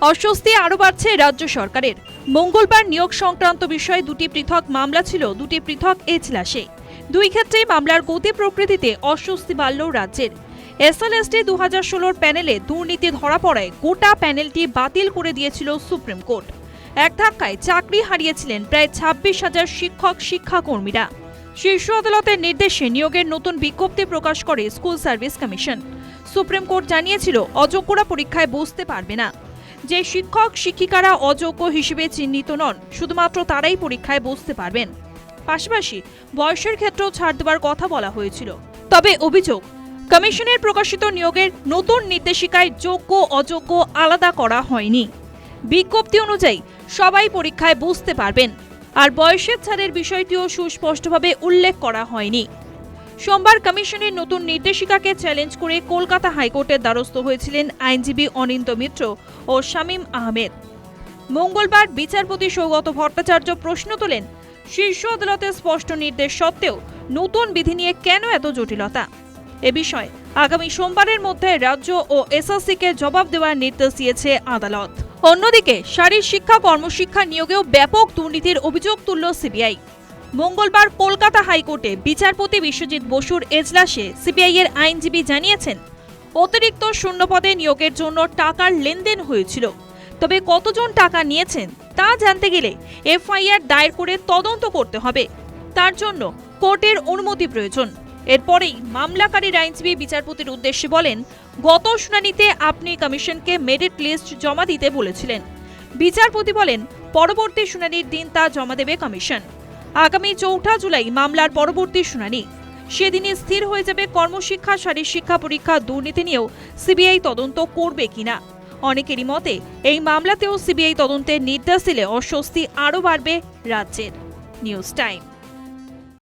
অস্বস্তি আরও বাড়ছে রাজ্য সরকারের। মঙ্গলবার নিয়োগ সংক্রান্ত বিষয়ে দুটি পৃথক মামলা ছিল, দুটি পৃথক এজলাসে। দুই ক্ষেত্রেই মামলার গতি প্রকৃতিতে অস্বস্তি বাড়ল রাজ্যের। এসএলএসটি দু হাজার ষোলোর প্যানেলে দুর্নীতি ধরা পড়ায় গোটা প্যানেলটি বাতিল করে দিয়েছিল সুপ্রিম কোর্ট। এক ধাক্কায় চাকরি হারিয়েছিলেন প্রায় ছাব্বিশ হাজার শিক্ষক, শিক্ষাকর্মীরা। শীর্ষ আদালতের নির্দেশে নিয়োগের নতুন বিজ্ঞপ্তি প্রকাশ করে school service commission. Supreme court জানিয়েছিল, অযোগ্যরা পরীক্ষায় বসতে পারবে না। যে শিক্ষক, শিক্ষিকারা অযোগ্য হিসেবে চিহ্নিত নন, শুধুমাত্র তারাই পরীক্ষায় বসতে পারবেন। পাশাপাশি বয়সের ক্ষেত্রেও ছাড় দেওয়ার কথা বলা হয়েছিল। তবে অভিযোগ, কমিশনের প্রকাশিত নিয়োগের নতুন নির্দেশিকায় যোগ্য, অযোগ্য আলাদা করা হয়নি। বিজ্ঞপ্তি অনুযায়ী সবাই পরীক্ষায় বসতে পারবেন, আর বয়সের ছাড়ের বিষয়টিও সুস্পষ্টভাবে উল্লেখ করা হয়নি। সোমবার কমিশনের নতুন নির্দেশিকাকে চ্যালেঞ্জ করে কলকাতা হাইকোর্টের দ্বারস্থ হয়েছিলেন আইনজীবী অনিন্দ মিত্র ও শামীম আহমেদ। মঙ্গলবার বিচারপতি সৌগত ভট্টাচার্য প্রশ্ন তোলেন, শীর্ষ আদালতের স্পষ্ট নির্দেশ সত্ত্বেও নতুন বিধি নিয়ে কেন এত জটিলতা? এ বিষয়ে আগামী সোমবারের মধ্যে রাজ্য ও এসএসসিকে জবাব দেওয়ার নির্দেশ দিয়েছে আদালত। অন্যদিকে শারীর শিক্ষা কর্মশিক্ষা নিয়োগেও ব্যাপক দুর্নীতির অভিযোগ তুলল সিবিআই। মঙ্গলবার কলকাতা হাইকোর্টে বিচারপতি বিশ্বজিৎ বসুর এজলাসে সিবিআই এর আইনজীবী জানিয়েছেন, অতিরিক্ত শূন্যপদে নিয়োগের জন্য টাকার লেনদেন হয়েছিল। তবে কতজন টাকা নিয়েছেন তা জানতে গেলে এফআইআর দায়ের করে তদন্ত করতে হবে। তার জন্য কোর্টের অনুমতি প্রয়োজন। এরপরেই মামলাকারীর আইনজীবী বিচারপতির উদ্দেশ্যে বলেন, গত শুনানিতে আপনি কমিশনকে মেরিট লিস্ট জমা দিতে বলেছিলেন। বিচারপতি বলেন, পরবর্তী শুনানির দিন তা জমা দেবে কমিশন। আগামী চৌঠা জুলাই মামলার পরবর্তী শুনানি। সেদিনই স্থির হয়ে যাবে কর্মশিক্ষা শারীর শিক্ষা পরীক্ষা দুর্নীতি নিয়েও সিবিআই তদন্ত করবে কিনা। অনেকেরই মতে, এই মামলাতেও সিবিআই তদন্তের নির্দেশ দিলে অস্বস্তি আরও বাড়বে রাজ্যের। News time.